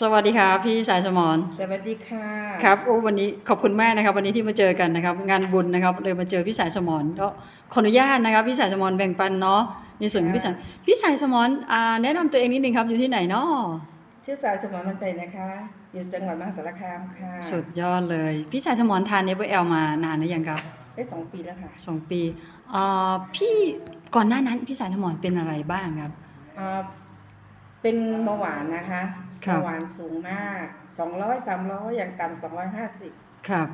สวัสดีครับพี่สายสมรสวัสดีค่ะครับโอ้วันนี้ขอบคุณมากนะครับ วันนี้ที่มาเจอกันนะครับ งานบุญนะครับเลยมาเจอพี่สายสมรก็ขออนุญาตนะครับพี่สายสมรแบ่งปันเนาะในส่วนของพี่สายพี่สายสมรอ่าแนะนำตัวเองนิดนึงครับอยู่ที่ไหนเนาะชื่อสายสมรมันเตยนะคะอยู่จังหวัดมหาสารคามค่ะสุดยอดเลย พี่สายสมรทานเนเวอร์แอลมานานหรือยังครับได้สองปีแล้วค่ะสองปีอ่าพี่ก่อนหน้านั้นพี่สายสมรเป็นอะไรบ้างครับอ่าเป็นเบาหวานนะคะ ครับเบาหวานสูงมากสองร้อยสามร้อยอย่างต่ำสองร้อยห้าสิบครับ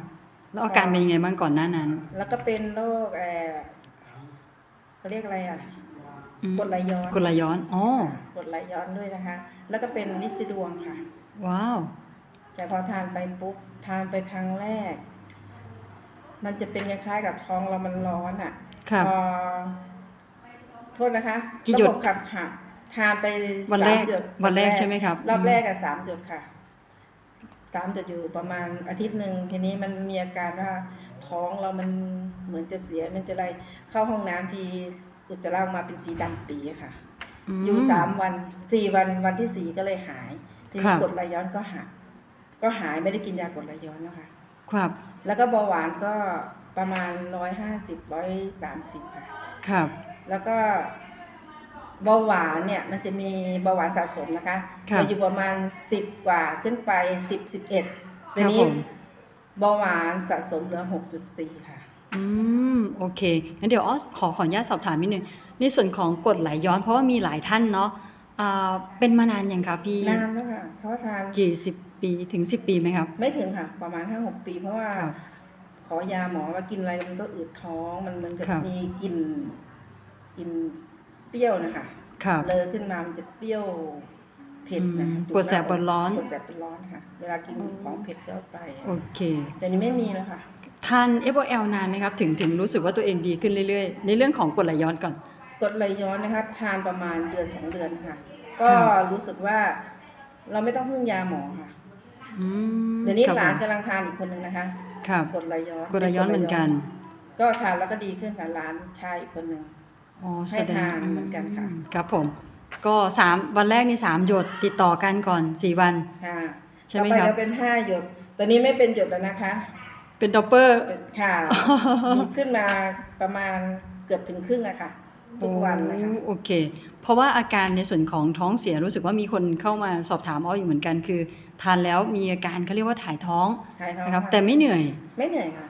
แล้วอาการเป็นยังไงบ้างก่อนหน้านั้น แล้วก็เป็นโรคเออเขาเรียกอะไรอะอืมกรดไหลย้อนกดไหลย้อนอ๋อกรดไหลย้อนด้วยนะคะ แล้วก็เป็นลิซิดวงค่ะ ว้าว แต่พอทานไปปุ๊บทานไปครั้งแรก มันจะเป็นคล้ายๆกับท้องเรามันร้อนอะครับพอโทษนะคะกี่หยดระบบขับหัก ทานไปวันแรกสามหยดวันแรกใช่ไหมครับ รอบอืมแรกอะสามหยดค่ะสามหยดอยู่ประมาณอาทิตย์หนึ่งทีนี้มันมีอาการว่าท้องเรามันเหมือนจะเสียมันจะอะไรเข้าห้องน้ำทีอุจจาระออกมาเป็นสีดำปีอะค่ะมอยู่สามวันสี่วันวันที่สี่ก็เลยหาย ทีครันี้บกรดไหลย้อนก็หายก็หายไม่ได้กินยากรดไหลย้อนแล้วค่ะ ครับ แล้วก็เบาหวานก็ประมาณร้อยห้าสิบร้อยสามสิบค่ะ ครับ แล้วก็ เบาหวานเนี่ยมันจะมีเบาหวานสะสมนะคะครับจะอยู่ประมาณสิบกว่าขึ้นไปสิบสิบเอ็ดคทีรับนี้ผม เบาหวานสะสมเหลือหกจุดสี่ค่ะ อืมโอเคงั้นเดี๋ยวอ้อขอขออนุญาตสอบถามนิดนึงในส่วนของกรดไหลย้อน เพราะว่ามีหลายท่านเนาะอ่าเป็นมานานยังครับพี่นานแล้วค่ะเพราะว่าทานกี่สิบปีถึงสิบปีไหมครับ ไม่ถึงค่ะ ประมาณห้าหกปี เพราะว่า ครับขอยาหมอว่ากินอะไรมันก็อืดท้องมันเหมันกับครับ มีกลิ่นกลิ่น เปรี้ยวนะคะครับเลอขึ้นมามันจะเปรี้ยวเผ็ดนะอืมคะปวดแสบปวดร้อนปวดแสบปวดร้อนค่ะ เวลากินอืมของเผ็ดก็ไปโอเค แต่นี้ไม่มีแล้วค่ะทาน f o l นานไหมครับ ถึงถึงรู้สึกว่าตัวเองดีขึ้นเรื่อยๆ ในเรื่องของกรดไหลย้อนก่อนกรดไหลย้อนนะคะทานประมาณเดือนสองเดือนค่ะ ก็ครับรู้สึกว่า เราไม่ต้องพึ่งยาหมอค่ะอืมเดี๋ยวนี้ครับหลานผมกำลังทานอีกคนนึงนะคะครับกรดไหลย้อนกรดไหลย้อนเหมือนกัน ก็ทานแล้วก็ดีขึ้นค่ะหลานชายอีกคนหนึ่ง อ๋อให้แสดงทานเหมือนกันค่ะ ครับผม ก็สามวันแรกนี่สามหยดติดต่อกันก่อนสี่วัน ค่ะใช่ไหมต่อปครับก็เป็นห้าหยดตอนนี้ไม่เป็นหยดแล้วนะคะเป็นดอปเปอร์ ค่ะดีขึ้นมาประมาณเกือบถึงครึ่งอะค่ะ ทุกวันเลยค่ะโอ้โอเค เพราะว่าอาการในส่วนของท้องเสียรู้สึกว่ามีคนเข้ามาสอบถามอ้ออยู่เหมือนกัน คือทานแล้วมีอาการเขาเรียกว่าถ่ายท้องหายท้องนะครับค่ะแต่ไม่เหนื่อย ไม่เหนื่อยค่ะ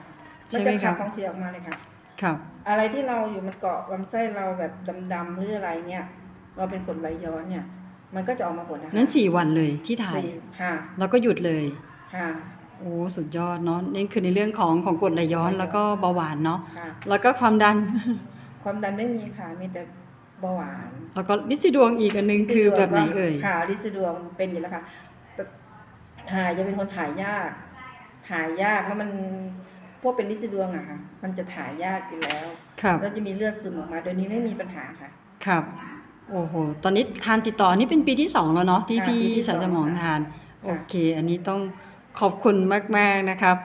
ใช่มันไหมจะครัขับบ ของเสียออกมาเลยค่ะ ครับ อะไรที่เราอยู่มันเกาะลำไส้เราแบบดำๆหรืออะไรเนี่ย เราเป็นกรดไหลย้อนเนี่ย มันก็จะออกมาหมดนะคะนั้นสี่วันเลยที่ถ่ายสี่ค่ะแล้วก็หยุดเลย ค่ะโอ้สุดยอดเนาะนี่คือในเรื่องของของกรดไหลย้อนแล้วก็เบาหวานเนาะค่ะ แล้วก็ความดัน ความดันไม่มีค่ะมีแต่เบาหวานแล้วก็ลิซิดวงอีกอันหนึงคือแบบไหนเอ่ยค่ะลิซิดวงเป็นอยู่แล้วค่ะแต่ถ่ายจะเป็นคนถ่ายยาก ถ่ายยากแล้วมัน พวกเป็นลิซิดวงอะค่ะ มันจะถ่ายยากอยู่แล้วครับแล้วจะมีเลือดซึมออกมาโดยนี้ไม่มีปัญหาค่ะ ครับ โอ้โห ตอนนี้ทานติดต่อนี่เป็นปีที่สองแล้วเนาะที่ค่ะพี่ปีที่สายสองสมองค่ะ ทานค่ะโอเค อันนี้ต้องขอบคุณมาก ๆ นะครับ